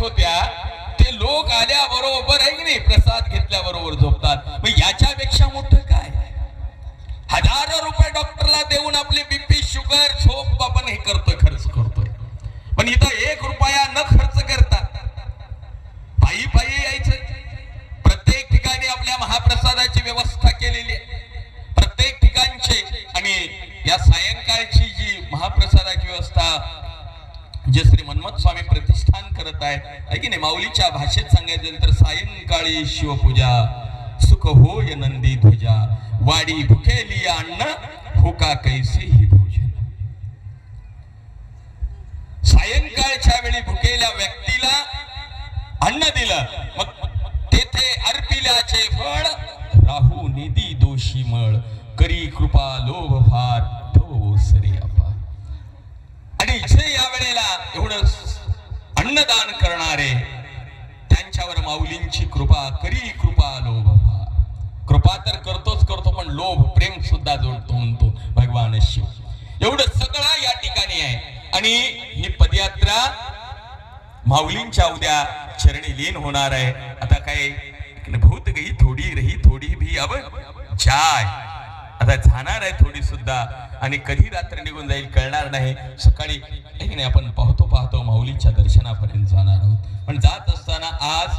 होत्या ते लोक आल्या बरोबर आहे की नाही? प्रसाद जे श्री मन्मथ स्वामी प्रतिष्ठान करत आहेत. की नाही? माऊलीच्या भाषेत सांगायचं झालं तर सायंकाळी शिवपूजा सुख होय नंदी ध्वजा वाडी भुकेली अन्न हुका कैसे ही भोजन. सायंकाळच्या वेळी भुकेल्या व्यक्तीला अन्न दिलं. अन्नदान करणारे त्यांच्यावर माऊलींची कृपा करी कृपा लोभ कृपा तर करतोच करतो पण लोभ प्रेम सुद्धा जोडतो म्हणतो भगवान शिव. एवढं सगळं या ठिकाणी आहे. आणि ही पदयात्रा माऊलींच्या उद्या चरणी लीन होणार आहे. आता काय भूत गई थोडी रही थोडी भी अब जाय. आता जाणार आहे थोडी सुद्धा आणि कधी रात्र निघून जाईल कळणार नाही. सकाळी की नाही आपण पाहतो पाहतो माऊलींच्या दर्शनापर्यंत जाणार आहोत. पण जात असताना आज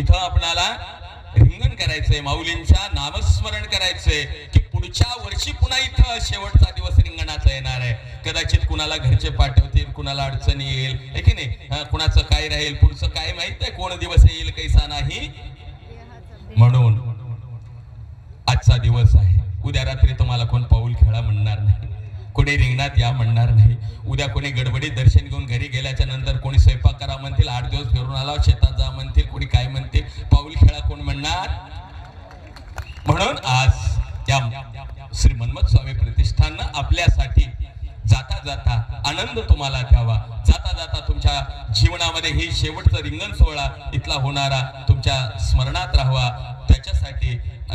इथं आपणाला रिंगण करायचंय माऊलींच्या नामस्मरण करायचंय की पुढच्या वर्षी पुन्हा इथं शेवटचा दिवस रिंगणाचा येणार आहे. कदाचित कुणाला घरचे पाठवतील कुणाला अडचण येईल. है की नाही? कुणाचं काय राहील पुढचं काय माहीत आहे? कोण दिवस येईल कैसा नाही? म्हणून आजचा दिवस आहे. उद्या रात्री तुम्हाला कोण पाऊल खेळा म्हणणार नाही. कोणी रिंगणात या म्हणणार नाही. उद्या कोणी गडबडीत दर्शन घेऊन घरी गेल्याच्यानंतर कोणी स्वयंपाक करा म्हणतील आठ दिवस फिरून आला शेतात जा म्हणतील कोणी काय म्हणतील पाऊल खेळा कोण म्हणणार? म्हणून आज या श्री मन्मथ स्वामी प्रतिष्ठाननं आपल्यासाठी जाता जाता आनंद तुम्हाला द्यावा. जाता जाता तुमच्या जीवनामध्ये ही शेवटचं रिंगण सोहळा इथला होणारा तुमच्या स्मरणात राहावा. त्याच्यासाठी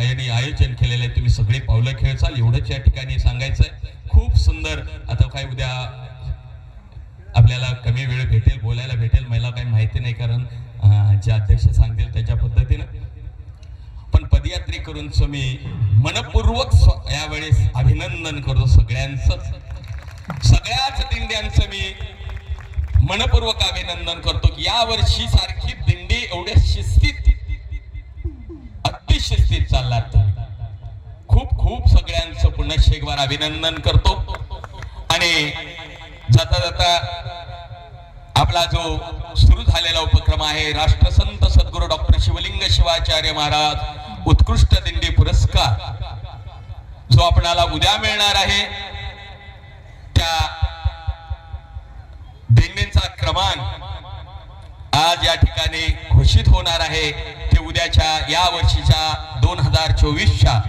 यांनी आयोजन केलेलं आहे. तुम्ही सगळे पावलं खेळचाल. एवढंच या ठिकाणी सांगायचंय. खूप सुंदर. आता काय उद्या आपल्याला कमी वेळ भेटेल बोलायला भेटेल. मला काही माहिती नाही कारण जे अध्यक्ष सांगतील त्याच्या पद्धतीनं. पण पदयात्रे करून मी मनपूर्वक यावेळेस अभिनंदन करतो सगळ्यांचंच सगळ्याच दिंड्यांचं मी मनपूर्वक अभिनंदन करतो की या वर्षी सारखी दिंडी एवढ्या शिस्तीत सगळ्यांचं अभिनंदन करतो. आणि जाता जाता आपला जो सुरू झालेला उपक्रम आहे राष्ट्रसंत सद्गुरू डॉक्टर शिवलिंग शिवाचार्य महाराज उत्कृष्ट दिंडी पुरस्कार जो आपणाला उद्या मिळणार आहे त्या दिंडींचा क्रमांक आज या ठिकाणी घोषित होणार आहे ते उद्याच्या या वर्षीच्या दोन हजार चोवीसच्या